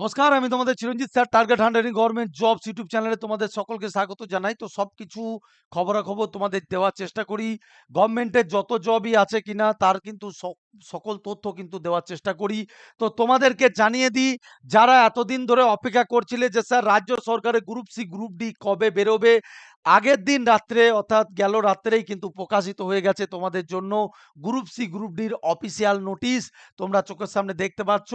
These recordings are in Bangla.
নমস্কার, আমি তোমাদের Chiranjit sir, target hundred government jobs YouTube চ্যানেলে তোমাদের সকলকে স্বাগত জানাই। তো সব কিছু খবরাখবর তোমাদের দেওয়ার চেষ্টা করি। গভর্নমেন্টের যত জবই আছে কিনা, তার কিন্তু সকল তথ্য কিন্তু দেওয়ার চেষ্টা করি। তো তোমাদেরকে জানিয়ে দিই, যারা এতদিন ধরে অপেক্ষা করছিলে যে স্যার, রাজ্য সরকারের গ্রুপ সি গ্রুপ ডি কবে বেরোবে আগের দিন রাত্রে, অর্থাৎ গেল রাত্রেই কিন্তু প্রকাশিত হয়ে গেছে তোমাদের জন্য গ্রুপ সি, গ্রুপ ডির অফিসিয়াল নোটিশ। তোমরা চোখের সামনে দেখতে পাচ্ছ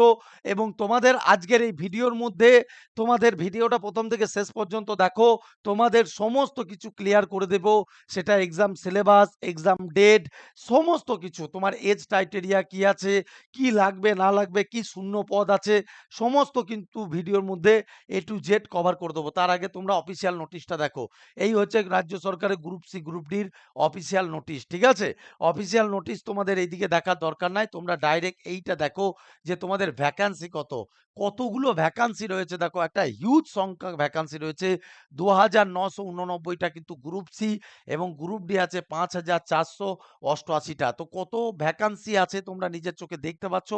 এবং তোমাদের আজকের এই ভিডিওর মধ্যে তোমাদের ভিডিওটা প্রথম থেকে শেষ পর্যন্ত দেখো। তোমাদের সমস্ত কিছু ক্লিয়ার করে দেব। সেটা এক্সাম সিলেবাস এক্সাম ডেট সমস্ত কিছু। তোমার এজ ক্রাইটেরিয়া কি আছে, কি লাগবে, না লাগবে, কি শূন্য পদ আছে, সমস্ত কিন্তু ভিডিওর মধ্যে এ টু জেড কভার করে দেবো। তার আগে তোমরা অফিসিয়াল নোটিশটা দেখো। এই হচ্ছে রাজ্য সরকারের গ্রুপ সি গ্রুপ ডির অফিসিয়াল নোটিশ ঠিক আছে? অফিসিয়াল নোটিশ তোমাদের এইদিকে দেখার দরকার নাই, তোমরা ডাইরেক্ট এইটা দেখো যে তোমাদের ভ্যাকান্সি কত। কতগুলো ভ্যাকান্সি রয়েছে দেখো, একটা হিউজ সংখ্যক ভ্যাকান্সি রয়েছে। দু হাজার নশো উননব্বইটা কিন্তু গ্রুপ সি এবং গ্রুপ ডি আছে পাঁচ হাজার চারশো অষ্টআশিটা। তো কত ভ্যাকান্সি আছে তোমরা নিজের চোখে দেখতে পাচ্ছ?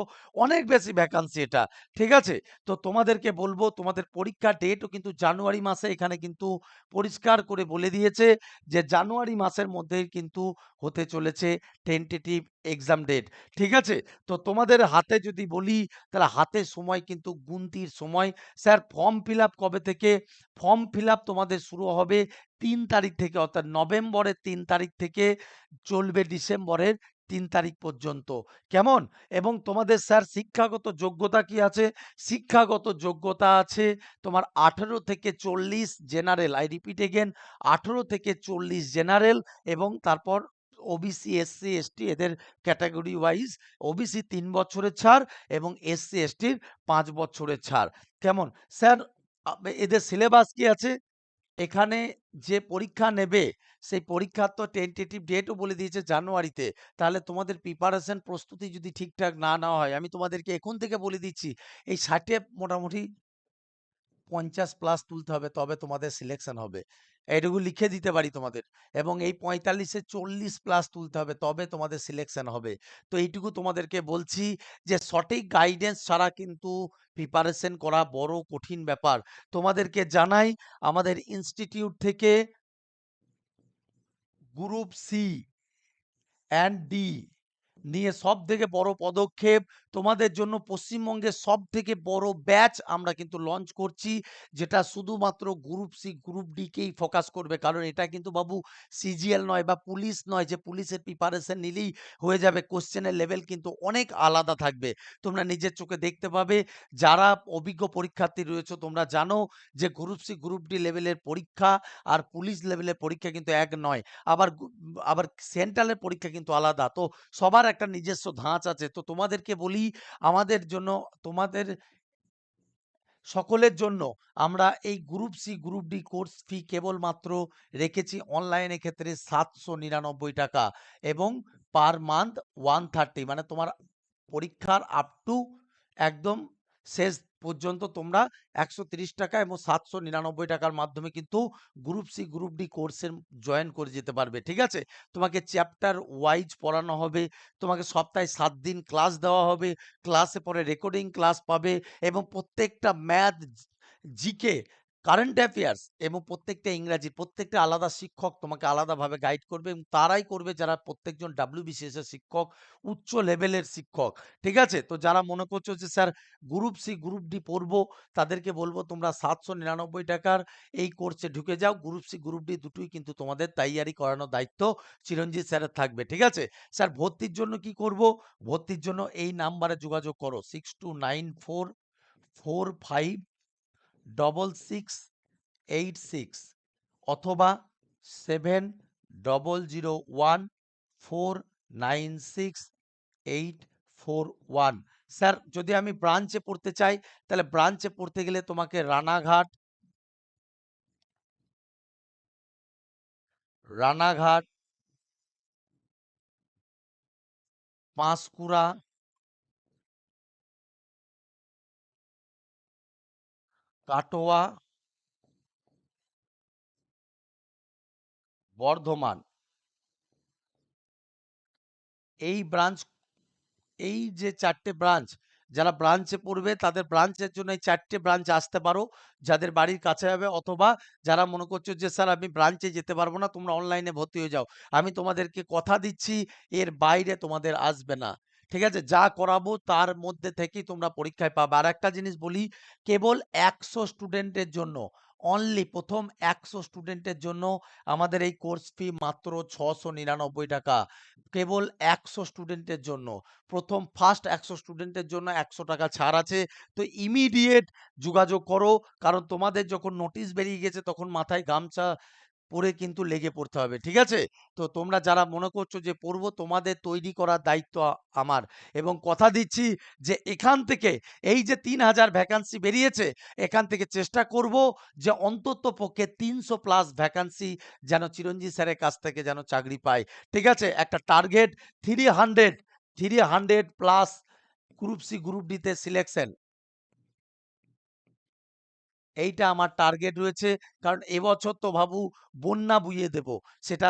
অনেক বেশি ভ্যাকান্সি এটা, ঠিক আছে? তো তোমাদেরকে বলব, তোমাদের পরীক্ষার ডেটও কিন্তু জানুয়ারি মাসে এখানে কিন্তু পরিষ্কার করে বলে দিয়েছে যে, জানুয়ারি মাসের মধ্যেই কিন্তু হতে চলেছে টেন্টেটিভ এক্সাম ডেট ঠিক আছে? তো তোমাদের হাতে যদি বলি, তাহলে হাতে সময় কিন্তু গুনতির সময়। স্যার ফর্ম ফিল কবে থেকে? ফর্ম ফিল তোমাদের শুরু হবে তিন তারিখ থেকে, অর্থাৎ নভেম্বরের তিন তারিখ থেকে চলবে ডিসেম্বরের তিন তারিখ পর্যন্ত। কেমন? এবং তোমাদের স্যার শিক্ষাগত যোগ্যতা কি আছে? শিক্ষাগত যোগ্যতা আছে তোমার আঠেরো থেকে চল্লিশ জেনারেল আই রিপিট এগেন আঠেরো থেকে চল্লিশ জেনারেল এবং তারপর ওবিসি এসসি এসটি এদের ক্যাটাগরি ওয়াইজ ওবিসি তিন বছরের ছাড় এবং এসসি এসটির পাঁচ বছরের ছাড়। কেমন? স্যার এদের সিলেবাস কি আছে? এখানে যে পরীক্ষা নেবে, সেই পরীক্ষার তো টেন্টেটিভ ডেটও বলে দিয়েছে জানুয়ারিতে। তাহলে তোমাদের প্রিপারেশন প্রস্তুতি যদি ঠিকঠাক না নেওয়া হয়, আমি তোমাদেরকে এখন থেকে বলে দিচ্ছি, এই ষাটে মোটামুটি পঞ্চাশ প্লাস তুলতে হবে, তবে তোমাদের সিলেকশন হবে। এইটুকু লিখে দিতে পারি তোমাদের। এবং এই পঁয়তাল্লিশে চল্লিশ প্লাস তুলতে হবে, তবে তোমাদের সিলেকশন হবে। তো এইটুকু তোমাদেরকে বলছি যে, সঠিক গাইডেন্স ছাড়া কিন্তু প্রিপারেশন করা বড় কঠিন ব্যাপার। তোমাদেরকে জানাই, আমাদের ইনস্টিটিউট থেকে গ্রুপ সি অ্যান্ড ডি নিয়ে সব থেকে বড় পদক্ষেপ তোমাদের জন্য পশ্চিমবঙ্গের সব থেকে বড় ব্যাচ আমরা কিন্তু লঞ্চ করছি, যেটা শুধুমাত্র গ্রুপ সি গ্রুপ ডিকেই ফোকাস করবে। কারণ এটা কিন্তু বাবু সিজিএল নয় বা পুলিশ নয়, যে পুলিশের প্রিপারেশন নিলেই হয়ে যাবে। কোশ্চেনের লেভেল কিন্তু অনেক আলাদা থাকবে। তোমরা নিজের চোখে দেখতে পাবে। যারা অভিজ্ঞ পরীক্ষার্থী রয়েছে, তোমরা জানো যে গ্রুপ সি গ্রুপ ডি লেভেলের পরীক্ষা আর পুলিশ লেভেলের পরীক্ষা কিন্তু এক নয়। আবার আবার সেন্ট্রালের পরীক্ষা কিন্তু আলাদা। তো সবার একটা নিজস্ব ধাঁচ আছে। তো তোমাদেরকে বলি, আমাদের জন্য, তোমাদের সকলের জন্য আমরা এই group C group D course fee কেবলমাত্র রেখেছি অনলাইনের ক্ষেত্রে সাতশো নিরানব্বই টাকা এবং পার মান্থ ওয়ান থার্টি মানে তোমার পরীক্ষার আপ টু একদম শেষ পর্যন্ত তোমরা একশো টাকা এবং সাতশো নিরানব্বই টাকার মাধ্যমে কিন্তু গ্রুপ সি গ্রুপ ডি কোর্সের জয়েন করে যেতে পারবে, ঠিক আছে? তোমাকে চ্যাপ্টার ওয়াইজ পড়ানো হবে, তোমাকে সপ্তাহে সাত দিন ক্লাস দেওয়া হবে ক্লাসে পরে রেকর্ডিং ক্লাস পাবে এবং প্রত্যেকটা ম্যাথ জিকে কারেন্ট অ্যাফেয়ার্স এবং প্রত্যেকটা ইংরাজি, প্রত্যেকটা আলাদা শিক্ষক তোমাকে আলাদাভাবে গাইড করবে এবং তারাই করবে যারা প্রত্যেকজন ডাব্লিউবিসিএস এর শিক্ষক, উচ্চ লেভেলের শিক্ষক। ঠিক আছে? তো যারা মনে করছ যে, sir group C group D পড়ব, তাদেরকে বলব তোমরা সাতশো নিরানব্বই টাকার এই কোর্সে ঢুকে যাও। গ্রুপ সি গ্রুপ ডি দুটোই কিন্তু তোমাদের তৈয়ারি করানোর দায়িত্ব চিরঞ্জিত স্যারের থাকবে। ঠিক আছে? স্যার, ভর্তির জন্য কি করব? ভর্তির জন্য এই নাম্বারে যোগাযোগ করো। Six two nine four four five double six eight six অথবা seven double zero one four nine six eight four one sir, যদি আমি ব্রাঞ্চে পড়তে চাই, তাহলে ব্রাঞ্চে পড়তে গেলে তোমাকে রানাঘাট রানাঘাট, পাঁশকুড়া কাটোয়া বর্ধমান এই ব্রাঞ্চ, এই যে চারটে ব্রাঞ্চ, যারা ব্রাঞ্চে পড়বে তাদের ব্রাঞ্চের জন্য এই চারটে ব্রাঞ্চ আসতে পারো। যাদের বাড়ির কাছে হবে অথবা যারা মনে করছ যে, স্যার, আমি ব্রাঞ্চে যেতে পারব না, তোমরা অনলাইনে ভর্তি হয়ে যাও। আমি তোমাদেরকে কথা দিচ্ছি, এর বাইরে তোমাদের আসবে না। ঠিক আছে? যা করাবো তার মধ্যে থেকেই তোমরা পরীক্ষায় পাবে। আরেকটা জিনিস বলি, কেবল ১০০ স্টুডেন্টের জন্য অনলি প্রথম ১০০ স্টুডেন্টের জন্য আমাদের এই কোর্স ফি মাত্র ৳৬৯৯ কেবল ১০০ স্টুডেন্টের জন্য। প্রথম ফার্স্ট ১০০ স্টুডেন্টের জন্য ৳১০০ ছাড় আছে। তো ইমিডিয়েট যোগাযোগ করো। কারণ তোমাদের যখন নোটিশ বেরিয়ে গেছে, তখন মাথায় গামছা পরে কিন্তু লেগে পড়তে হবে। ঠিক আছে? তো তোমরা যারা মনে করছ যে পড়ব তোমাদের তৈরি করার দায়িত্ব আমার এবং কথা দিচ্ছি যে এখান থেকে এই যে ৩০০০ ভ্যাকান্সি বেরিয়েছে এখান থেকে চেষ্টা করব যে অন্তত পক্ষে তিনশো প্লাস ভ্যাকান্সি যেন চিরঞ্জিত স্যারের কাছ থেকে যেন চাকরি পাই। ঠিক আছে? একটা target 300 300 plus group C, group D তে সিলেকশন। এইটা আমার টার্গেট রয়েছে। কারণ এবছর তো ভাবু বন্যা বুইয়ে দেব। সেটা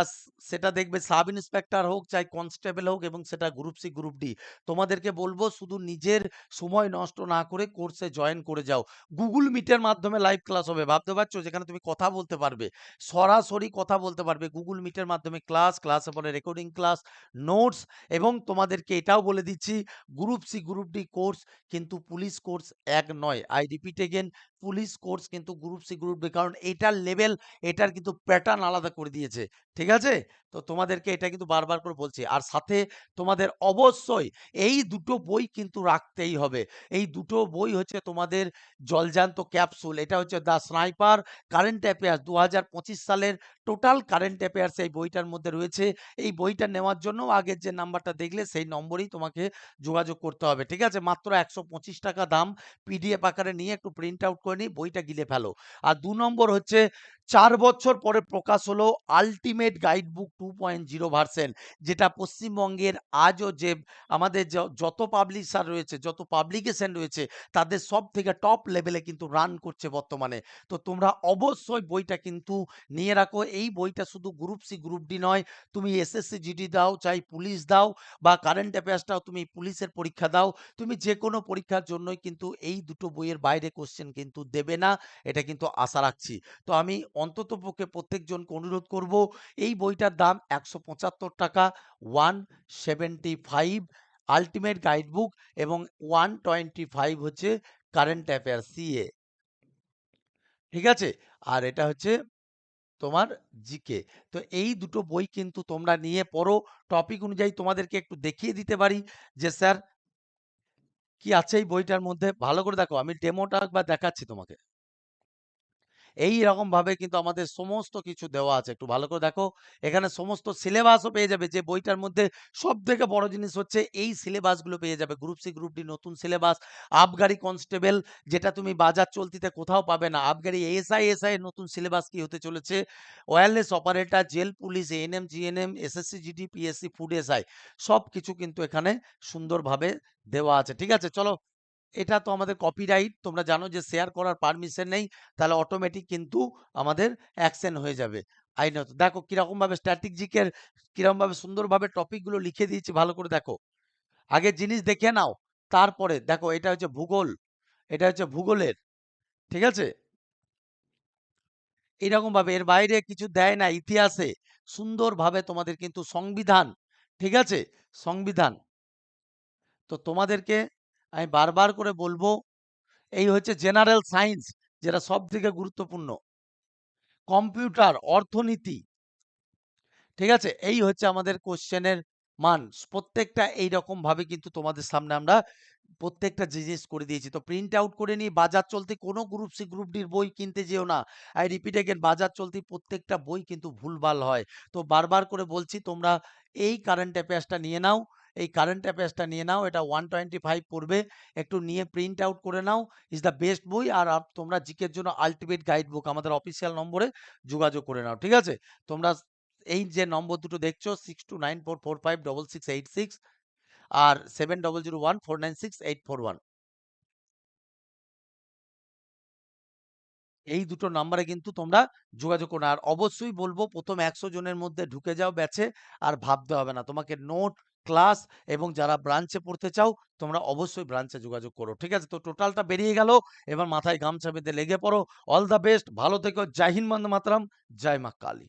সেটা দেখবে সাব ইন্সপেক্টর হোক, চাই কনস্টেবল হোক এবং সেটা গ্রুপ সি, গ্রুপ ডি। তোমাদেরকে বলব শুধু নিজের সময় নষ্ট না করে কোর্সে জয়েন করে যাও। গুগল মিটের মাধ্যমে লাইভ ক্লাস হবে। ভাবতে পারছ? যেখানে তুমি কথা বলতে পারবে। সরাসরি কথা বলতে পারবে। গুগল মিটের মাধ্যমে ক্লাস, ক্লাসের পরে রেকর্ডিং ক্লাস, নোটস এবং তোমাদেরকে এটাও বলে দিচ্ছি group C, group D course কিন্তু পুলিশ কোর্স এক নয়। I repeat again police course কিন্তু গ্রুপ সি, গ্রুপ ডি কারণ এটার লেভেল এটার কিন্তু প্যাটার্ন আলাদা করে দিয়েছে। ঠিক আছে? তো তোমাদেরকে এটা কিন্তু বারবার করে বলছি। আর সাথে তোমাদের অবশ্যই এই দুটো বই কিন্তু রাখতেই হবে। এই দুটো বই হচ্ছে তোমাদের জলজান্ত ক্যাপসুল। এটা হচ্ছে দ্য স্নাইপার কারেন্ট অ্যাফেয়ার্স ২০২৫ সালের টোটাল কারেন্ট অ্যাফেয়ার্স এই বইটার মধ্যে রয়েছে। এই বইটা নেওয়ার জন্য আগের যে নাম্বারটা দেখলে সেই নম্বরেই তোমাকে যোগাযোগ করতে হবে। ঠিক আছে? মাত্র ৳১২৫ দাম। পিডিএফ আকারে নিয়ে একটু প্রিন্ট আউট করে নিই বইটা গিলে ফেলো। আর দু নম্বর হচ্ছে চার বছর পরে প্রকাশ হলো আল্টিমেট গাইড বুক 2.0 ভার্সন যেটা পশ্চিমবঙ্গের আজও যে আমাদের যত পাবলিশার রয়েছে, যত পাবলিকেশন রয়েছে তাদের সব থেকে টপ লেভেলে কিন্তু রান করছে বর্তমানে। তো তোমরা অবশ্যই বইটা কিন্তু নিয়ে রাখো। এই বইটা শুধু গ্রুপ সি, গ্রুপ ডি নয়। তুমি এসএসসি, জিডি দাও, চাই পুলিশ দাও বা কারেন্ট অ্যাফেয়ার্সটাও তুমি পুলিশের পরীক্ষা দাও। তুমি যে কোনো পরীক্ষার জন্যই কিন্তু এই দুটো বইয়ের বাইরে কোশ্চেন কিন্তু দেবে না। এটা কিন্তু আশা রাখছি। তো আমি অন্ততপক্ষে প্রত্যেকজনকে অনুরোধ করব, এই বইটার দাম ৳১৭৫ 175 আল্টিমেট গাইড বুক এবং 125 হচ্ছে কারেন্ট অ্যাফেয়ার্স সিএ। ঠিক আছে? আর এটা হচ্ছে তোমার জিকে। তো এই দুটো বই কিন্তু তোমরা নিয়ে পড়ো। টপিক অনুযায়ী তোমাদেরকে একটু দেখিয়ে দিতে পারি যে, স্যার, কি আছে এই বইটার মধ্যে? ভালো করে দেখো। আমি ডেমোটা একবার দেখাচ্ছি তোমাকে। এইরকমভাবে কিন্তু আমাদের সমস্ত কিছু দেওয়া আছে। একটু ভালো করে দেখো। এখানে সমস্ত সিলেবাসও পেয়ে যাবে। যে বইটার মধ্যে সব থেকে বড় জিনিস হচ্ছে এই সিলেবাসগুলো পেয়ে যাবে। গ্রুপ সি, গ্রুপ ডি নতুন সিলেবাস, আবগারি কনস্টেবল যেটা তুমি বাজার চলতিতে কোথাও পাবে না। আবগারি এএসআই, এসআই এর নতুন সিলেবাস কি হতে চলেছে? Wireless operator, jail police, ANM, GNM, SSC, GD, PSC, food SI সবকিছু কিন্তু এখানে সুন্দরভাবে দেওয়া আছে। ঠিক আছে? চলো এটা তো আমাদের কপিরাইট। তোমরা জানো যে শেয়ার করার পারমিশন নেই। তাহলে অটোমেটিক কিন্তু আমাদের অ্যাকশন হয়ে যাবে আইনত। দেখো কিরকমভাবে স্ট্র্যাটেজিকের কিরকমভাবে সুন্দরভাবে টপিকগুলো লিখে দিয়েছি ভালো করে দেখো। আগে জিনিস দেখে নাও। তারপরে দেখো এটা হচ্ছে ভূগোল। এটা হচ্ছে ভূগোলের। ঠিক আছে? এরকমভাবে এর বাইরে কিছু দেয় না ইতিহাসে। সুন্দরভাবে তোমাদের কিন্তু সংবিধান, ঠিক আছে? সংবিধান। তো তোমাদেরকে আমি বারবার করে বলব এই হচ্ছে জেনারেল সায়েন্স যেটা সব থেকে গুরুত্বপূর্ণ। কম্পিউটার, অর্থনীতি। ঠিক আছে? এই হচ্ছে আমাদের কোশ্চেনের মান। প্রত্যেকটা এইরকমভাবে কিন্তু তোমাদের সামনে আমরা প্রত্যেকটা জিনিস করে দিয়েছি। তো প্রিন্ট আউট করে নিয়ে বাজার চলতি কোনো গ্রুপ সি, গ্রুপ ডির বই কিনতে যেও না। আই রিপিট এগেইন বাজার চলতি প্রত্যেকটা বই কিন্তু ভুলভাল হয়। তো বারবার করে বলছি তোমরা এই কারেন্ট অ্যাফেয়ার্সটা নিয়ে নাও। এই কারেন্ট অ্যাফেয়ার্সটা নিয়ে নাও। এটা 125 পড়বে। একটু নিয়ে প্রিন্ট আউট করে নাও। ইস দ্য বেস্ট বই। আর তোমরা জিকের জন্য আল্টিমেট গাইড বুক আমাদের অফিসিয়াল নম্বরে যোগাযোগ করে নাও। ঠিক আছে? তোমরা এই যে নম্বর দুটো দেখছ 6294456686 আর 7001496841 এই দুটো নাম্বারে কিন্তু তোমরা যোগাযোগ করো। আর অবশ্যই বলব, প্রথম ১০০ জনের মধ্যে ঢুকে যাও ব্যাচে, আর ভাবতে হবে না। তোমাকে নোট ক্লাস এবং যারা ব্রাঞ্চে পড়তে চাও তোমরা অবশ্যই ব্রাঞ্চে যোগাযোগ করো। ঠিক আছে? তো টোটালটা বেরিয়ে গেল। এবার মাথায় গামছা বেঁধে লেগে পড়ো। All the best. ভালো থেকো। জয় হিন্দ, মাতরাম জয় মা কালী।